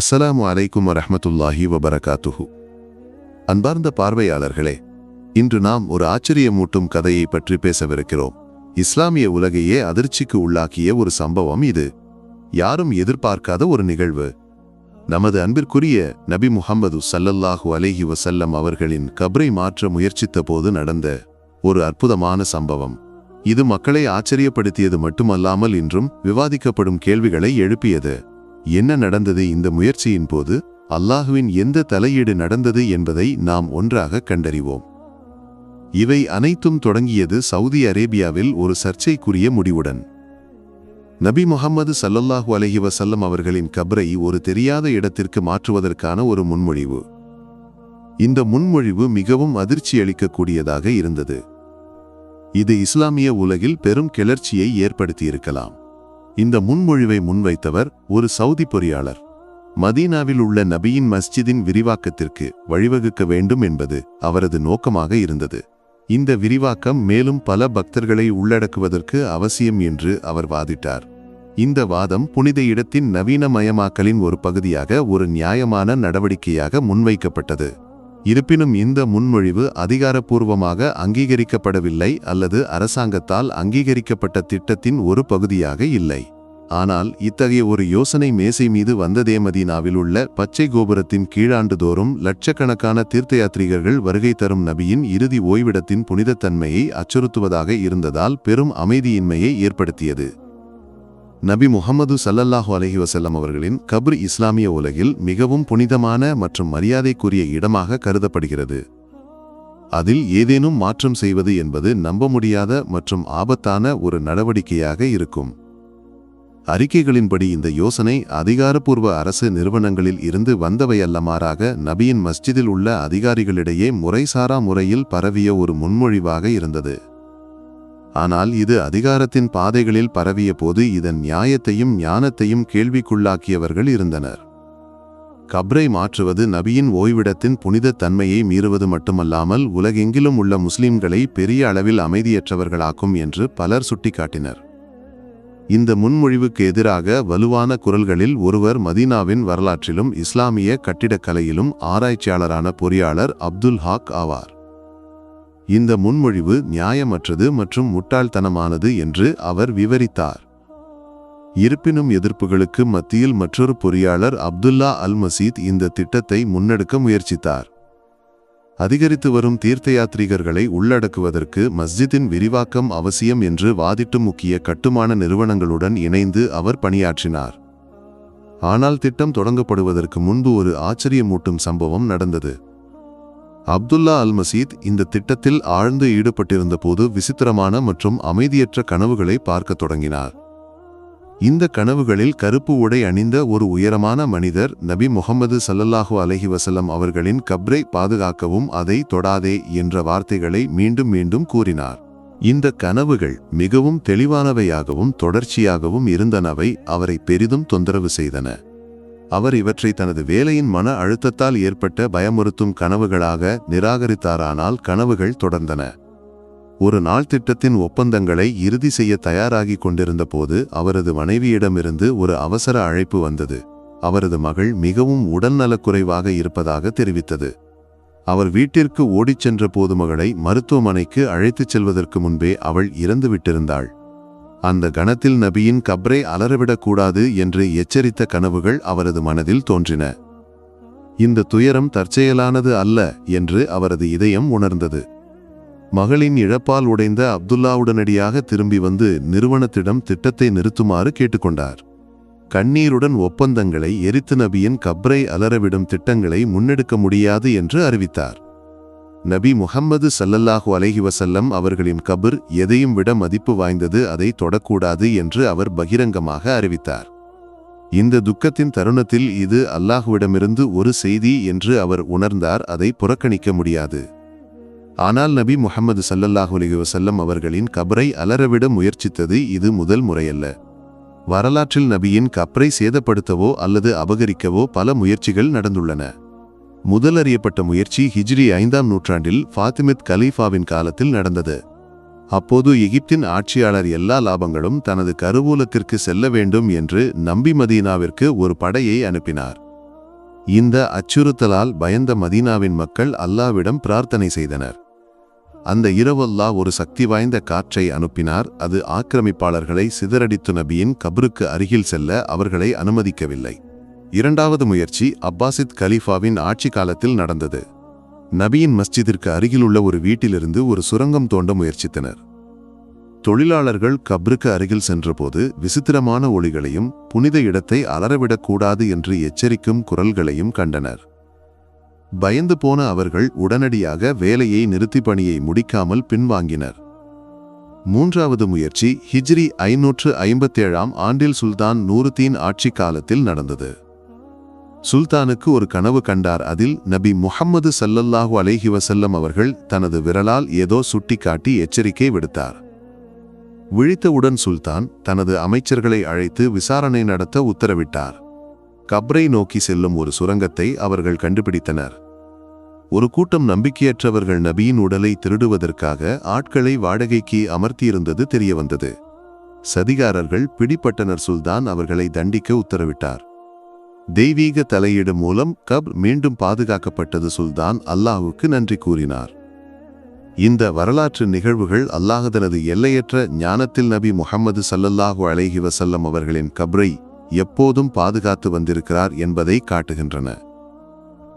அஸ்ஸலாமு அலைக்கும் வரஹ்மத்துல்லாஹி வபரகாத்துஹு. அன்பார்ந்த பார்வையாளர்களே இன்று நாம் ஒரு ஆச்சரியமூட்டும் கதையை பற்றி பேசவிருக்கிறோம். இஸ்லாமிய உலகையே அதிர்ச்சிக்கு உள்ளாக்கிய ஒரு சம்பவம் இது. யாரும் எதிர்பார்க்காத ஒரு நிகழ்வு. நமது அன்பிற்குரிய நபி முஹம்மது சல்லல்லாஹு அலேஹி வசல்லம் அவர்களின் கபரை மாற்ற முயற்சித்த போது நடந்த ஒரு அற்புதமான சம்பவம். இது மக்களை ஆச்சரியப்படுத்தியது மட்டுமல்லாமல் இன்றும் விவாதிக்கப்படும் கேள்விகளை எழுப்பியது. என்ன நடந்தது இந்த முயற்சியின் போது? அல்லாஹுவின் எந்த தலையீடு நடந்தது என்பதை நாம் ஒன்றாக கண்டறிவோம். இவை அனைத்தும் தொடங்கியது சவுதி அரேபியாவில் ஒரு சர்ச்சைக்குரிய முடிவுடன். நபி முகமது சல்லல்லாஹு அலஹி வசல்லம் அவர்களின் கபரை ஒரு தெரியாத இடத்திற்கு மாற்றுவதற்கான ஒரு முன்மொழிவு. இந்த முன்மொழிவு மிகவும் அதிர்ச்சியளிக்கக்கூடியதாக இருந்தது. இது இஸ்லாமிய உலகில் பெரும் கிளர்ச்சியை ஏற்படுத்தியிருக்கலாம். இந்த முன்மொழிவை முன்வைத்தவர் ஒரு சவுதி பொறியாளர். மதீனாவில் உள்ள நபியின் மஸ்ஜிதின் விரிவாக்கத்திற்கு வழிவகுக்க வேண்டும் என்பது அவரது நோக்கமாக இருந்தது. இந்த விரிவாக்கம் மேலும் பல பக்தர்களை உள்ளடக்குவதற்கு அவசியம் என்று அவர் வாதிட்டார். இந்த வாதம் புனித இடத்தின் நவீனமயமாக்கலின் ஒரு பகுதியாக ஒரு நியாயமான நடவடிக்கையாக முன்வைக்கப்பட்டது. இருப்பினும் இந்த முன்மொழிவு அதிகாரப்பூர்வமாக அங்கீகரிக்கப்படவில்லை அல்லது அரசாங்கத்தால் அங்கீகரிக்கப்பட்ட திட்டத்தின் ஒரு பகுதியாக இல்லை. ஆனால் இத்தகைய ஒரு யோசனை மேசை மீது வந்ததே மதீனாவில் உள்ள பச்சை கோபுரத்தின் கீழாண்டுதோறும் லட்சக்கணக்கான தீர்த்த தீர்த்தயாத்ரீகர்கள் வருகை தரும் நபியின் இறுதி ஓய்விடத்தின் புனிதத்தன்மையை அச்சுறுத்துவதாக இருந்ததால் பெரும் அமைதியின்மையை ஏற்படுத்தியது. நபி முகமது சல்லல்லாஹு அலஹி வசல்லம் அவர்களின் கப்ர் இஸ்லாமிய உலகில் மிகவும் புனிதமான மற்றும் மரியாதைக்குரிய இடமாக கருதப்படுகிறது. அதில் ஏதேனும் மாற்றம் செய்வது என்பது நம்ப முடியாத மற்றும் ஆபத்தான ஒரு நடவடிக்கையாக இருக்கும். அறிக்கைகளின்படி இந்த யோசனை அதிகாரப்பூர்வ அரசு நிறுவனங்களில் இருந்து வந்தவையல்லமாறாக நபியின் மஸ்ஜிதில் உள்ள அதிகாரிகளிடையே முறைசாரா முறையில் பரவிய ஒரு முன்மொழிவாக இருந்தது. ஆனால் இது அதிகாரத்தின் பாதைகளில் பரவிய போது இதன் நியாயத்தையும் ஞானத்தையும் கேள்விக்குள்ளாக்கியவர்கள் இருந்தனர். கப்ரை மாற்றுவது நபியின் ஓய்விடத்தின் புனித தன்மையை மீறுவது மட்டுமல்லாமல் உலகெங்கிலும் உள்ள முஸ்லிம்களை பெரிய அளவில் அமைதியற்றவர்களாக்கும் என்று பலர் சுட்டிக்காட்டினர். இந்த முன்மொழிவுக்கு எதிராக வலுவான குரல்களில் ஒருவர் மதீனாவின் வரலாற்றிலும் இஸ்லாமிய கட்டிடக்கலையிலும் ஆராய்ச்சியாளரான பொறியாளர் அப்துல் ஹாக் ஆவார். இந்த முன்மொழிவு நியாயமற்றது மற்றும் முட்டாள்தனமானது என்று அவர் விவரித்தார். இருப்பினும் எதிர்ப்புகளுக்கு மத்தியில் மற்றொரு பொறியாளர் அப்துல்லா அல் மசீத் இந்த திட்டத்தை முன்னெடுக்க முயற்சித்தார். அதிகரித்து வரும் தீர்த்த யாத்ரீகர்களை உள்ளடக்குவதற்கு மஸ்ஜிதின் விரிவாக்கம் அவசியம் என்று வாதிட்டு முக்கிய கட்டுமான நிறுவனங்களுடன் இணைந்து அவர் பணியாற்றினார். ஆனால் திட்டம் தொடங்கப்படுவதற்கு முன்பு ஒரு ஆச்சரியமூட்டும் சம்பவம் நடந்தது. அப்துல்லா அல் மசீத் இந்த திட்டத்தில் ஆழ்ந்து ஈடுபட்டிருந்த போது விசித்திரமான மற்றும் அமைதியற்ற கனவுகளை பார்க்கத் தொடங்கினார். இந்த கனவுகளில் கருப்பு உடை அணிந்த ஒரு உயரமான மனிதர் நபி முகமது சல்லல்லாஹு அலஹி வசல்லம் அவர்களின் கப்ரை பாதுகாக்கவும் அதை தொடாதே என்ற வார்த்தைகளை மீண்டும் மீண்டும் கூறினார். இந்த கனவுகள் மிகவும் தெளிவானவையாகவும் தொடர்ச்சியாகவும் இருந்தனவை அவரை பெரிதும் தொந்தரவு செய்தன. அவர் இவற்றை தனது வேலையின் மன அழுத்தத்தால் ஏற்பட்ட பயமுறுத்தும் கனவுகளாக நிராகரித்தாரானால் கனவுகள் தொடர்ந்தன. ஒரு நாள் திட்டத்தின் ஒப்பந்தங்களை இறுதி செய்ய தயாராகி கொண்டிருந்த போது அவரது மனைவியிடமிருந்து ஒரு அவசர அழைப்பு வந்தது. அவரது மகள் மிகவும் உடல்நலக்குறைவாக இருப்பதாக தெரிவித்தது. அவர் வீட்டிற்கு ஓடிச் சென்ற போது மகளை மருத்துவமனைக்கு அழைத்துச் செல்வதற்கு முன்பே அவள் இறந்துவிட்டிருந்தாள். அந்த கணத்தில் நபியின் கப்ரை அலறவிடக்கூடாது என்று எச்சரித்த கனவுகள் அவரது மனதில் தோன்றின. இந்த துயரம் தற்செயலானது அல்ல என்று அவரது இதயம் உணர்ந்தது. மகளின் இழப்பால் உடைந்த அப்துல்லா உடனடியாக திரும்பி வந்து நிறுவனத்திடம் திட்டத்தை நிறுத்துமாறு கேட்டுக்கொண்டார். கண்ணீருடன் ஒப்பந்தங்களை எரித்து நபியின் கப்ரை அலறவிடும் திட்டங்களை முன்னெடுக்க முடியாது என்று அறிவித்தார். நபி முகம்மது சல்லல்லாஹு அலஹி வசல்லம் அவர்களின் கபர் எதையும் விட மதிப்பு வாய்ந்தது அதை தொடக்கூடாது என்று அவர் பகிரங்கமாக அறிவித்தார். இந்த துக்கத்தின் தருணத்தில் இது அல்லாஹுவிடமிருந்து ஒரு செய்தி என்று அவர் உணர்ந்தார் அதை புறக்கணிக்க முடியாது. ஆனால் நபி முகமது சல்லல்லாஹு அலைஹி வசல்லம் அவர்களின் கபரை அலறவிட முயற்சித்தது இது முதல் முறையல்ல. வரலாற்றில் நபியின் கப்பரை சேதப்படுத்தவோ அல்லது அபகரிக்கவோ பல முயற்சிகள் நடந்துள்ளன. முதல் அறியப்பட்ட முயற்சி ஹிஜ்ரி ஐந்தாம் நூற்றாண்டில் ஃபாத்திமித் கலீஃபாவின் காலத்தில் நடந்தது. அப்போது எகிப்தின் ஆட்சியாளர் எல்லா லாபங்களும் தனது கருவூலத்திற்கு செல்ல வேண்டும் என்று நம்பி மதீனாவிற்கு ஒரு படையை அனுப்பினார். இந்த அச்சுறுத்தலால் பயந்த மதீனாவின் மக்கள் அல்லாவிடம் பிரார்த்தனை செய்தனர். அந்த இரவல்லா ஒரு சக்தி வாய்ந்த காற்றை அனுப்பினார் அது ஆக்கிரமிப்பாளர்களை சிதறடித்து நபியின் கபருக்கு அருகில் செல்ல அவர்களை அனுமதிக்கவில்லை. இரண்டாவது முயற்சி அப்பாசித் கலீஃபாவின் ஆட்சி காலத்தில் நடந்தது. நபியின் மஸ்ஜிதிற்கு அருகிலுள்ள ஒரு வீட்டிலிருந்து ஒரு சுரங்கம் தோண்ட முயற்சித்தனர். தொழிலாளர்கள் கப்ருக்கு அருகில் சென்றபோது விசித்திரமான ஒளிகளையும் புனித இடத்தை அலறவிடக்கூடாது என்று எச்சரிக்கும் குரல்களையும் கண்டனர். பயந்து போன அவர்கள் உடனடியாக வேலையை நிறுத்தி பணியை முடிக்காமல் பின்வாங்கினர். மூன்றாவது முயற்சி ஹிஜ்ரி ஐநூற்று ஐம்பத்தேழாம் ஆண்டில் சுல்தான் நூறுத்தீன் ஆட்சி காலத்தில் நடந்தது. சுல்தானுக்கு ஒரு கனவு கண்டார். அதில் நபி முஹம்மது சல்லல்லாஹு அலைஹி வசல்லம் அவர்கள் தனது விரலால் ஏதோ சுட்டிக்காட்டி எச்சரிக்கை விடுத்தார். விழித்தவுடன் சுல்தான் தனது அமைச்சர்களை அழைத்து விசாரணை நடத்த உத்தரவிட்டார். கப்ரை நோக்கி செல்லும் ஒரு சுரங்கத்தை அவர்கள் கண்டுபிடித்தனர். ஒரு கூட்டம் நம்பிக்கையற்றவர்கள் நபியின் உடலை திருடுவதற்காக ஆட்களை வாடகைக்கு அமர்த்தியிருந்தது தெரியவந்தது. சதிகாரர்கள் பிடிப்பட்டனர் சுல்தான் அவர்களை தண்டிக்க உத்தரவிட்டார். தெய்வீக தலையீடு மூலம் கப் மீண்டும் பாதுகாக்கப்பட்டது சுல்தான் அல்லாஹுக்கு நன்றி கூறினார். இந்த வரலாற்று நிகழ்வுகள் அல்லாஹதனது எல்லையற்ற ஞானத்தில் நபி முகமது சல்லல்லாஹு அலைஹி வசல்லம் அவர்களின் கப்ரை எப்போதும் பாதுகாத்து வந்திருக்கிறார் என்பதை காட்டுகின்றன.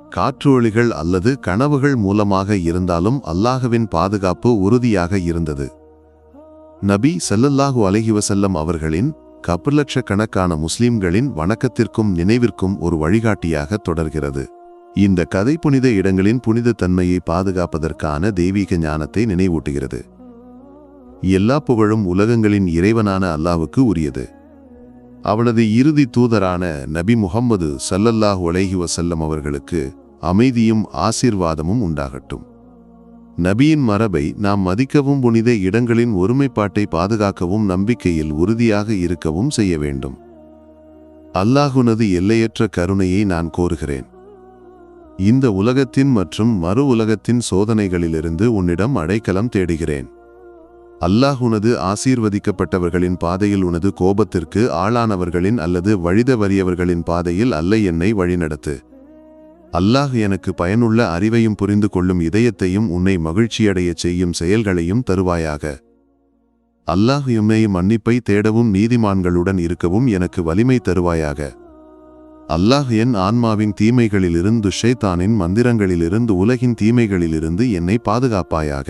காற்றுவழிகள் அல்லது கனவுகள் மூலமாக இருந்தாலும் அல்லாஹுவின் பாதுகாப்பு உறுதியாக இருந்தது. நபி சல்லல்லாஹு அலஹி வசல்லம் அவர்களின் கப்பு லட்சக்கணக்கான முஸ்லிம்களின் வணக்கத்திற்கும் நினைவிற்கும் ஒரு வழிகாட்டியாக தொடர்கிறது. இந்த கதை புனித இடங்களின் புனித தன்மையை பாதுகாப்பதற்கான தெய்வீக ஞானத்தை நினைவூட்டுகிறது. எல்லா புகழும் உலகங்களின் இறைவனான அல்லாவுக்கு உரியது. அவனது இறுதி தூதரான நபி முகம்மது சல்லல்லாஹ் அலைஹி வசல்லம் அவர்களுக்கு அமைதியும் ஆசீர்வாதமும் உண்டாகட்டும். நபியின் மரபை நாம் மதிக்கவும் புனித இடங்களின் ஒருமைப்பாட்டை பாதுகாக்கவும் நம்பிக்கையில் உறுதியாக இருக்கவும் செய்ய வேண்டும். அல்லாஹுனது எல்லையற்ற கருணையை நான் கோருகிறேன். இந்த உலகத்தின் மற்றும் மறு உலகத்தின் சோதனைகளிலிருந்து உன்னிடம் அடைக்கலம் தேடுகிறேன். அல்லாஹுனது ஆசீர்வதிக்கப்பட்டவர்களின் பாதையில் உனது கோபத்திற்கு ஆளானவர்களின் அல்லது வழித வறியவர்களின் பாதையில் அல்ல என்னை வழிநடத்து. அல்லாஹ் எனக்கு பயனுள்ள அறிவையும் புரிந்து கொள்ளும் இதயத்தையும் உன்னை மகிழ்ச்சியடையச் செய்யும் செயல்களையும் தருவாயாக. அல்லாஹ் எம்மை மன்னிப்பை தேடவும் நீதிமான்களுடன் இருக்கவும் எனக்கு வலிமை தருவாயாக. அல்லாஹ் என் ஆன்மாவின் தீமைகளிலிருந்து ஷேத்தானின் மந்திரங்களிலிருந்து உலகின் தீமைகளிலிருந்து என்னை பாதுகாப்பாயாக.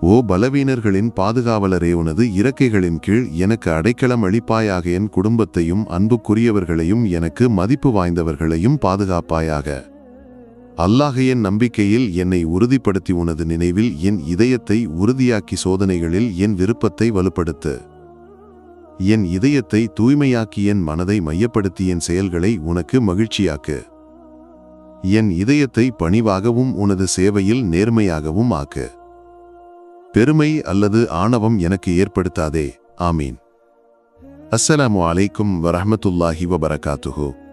ஓ பலவீனர்களின் பாதுகாவலரே உனது இறக்கைகளின் கீழ் எனக்கு அடைக்கலம் அளிப்பாயாக என் குடும்பத்தையும் அன்புக்குரியவர்களையும் எனக்கு மதிப்பு வாய்ந்தவர்களையும் பாதுகாப்பாயாக. அல்லாஹ் என் நம்பிக்கையில் என்னை உறுதிப்படுத்தி உனது நினைவில் என் இதயத்தை உறுதியாக்கி சோதனைகளில் என் விருப்பத்தை வலுப்படுத்து. என் இதயத்தை தூய்மையாக்கி என் மனதை மையப்படுத்தி என் செயல்களை உனக்கு மகிழ்ச்சியாக்கு. என் இதயத்தை பணிவாகவும் உனது சேவையில் நேர்மையாகவும் ஆக்கு. பெருமை அல்லது ஆணவம் எனக்கு ஏற்படுத்தாதே. ஆமீன். அஸ்ஸலாமு அலைக்கும் வரஹ்மத்துல்லாஹி வபரகாத்துஹூ.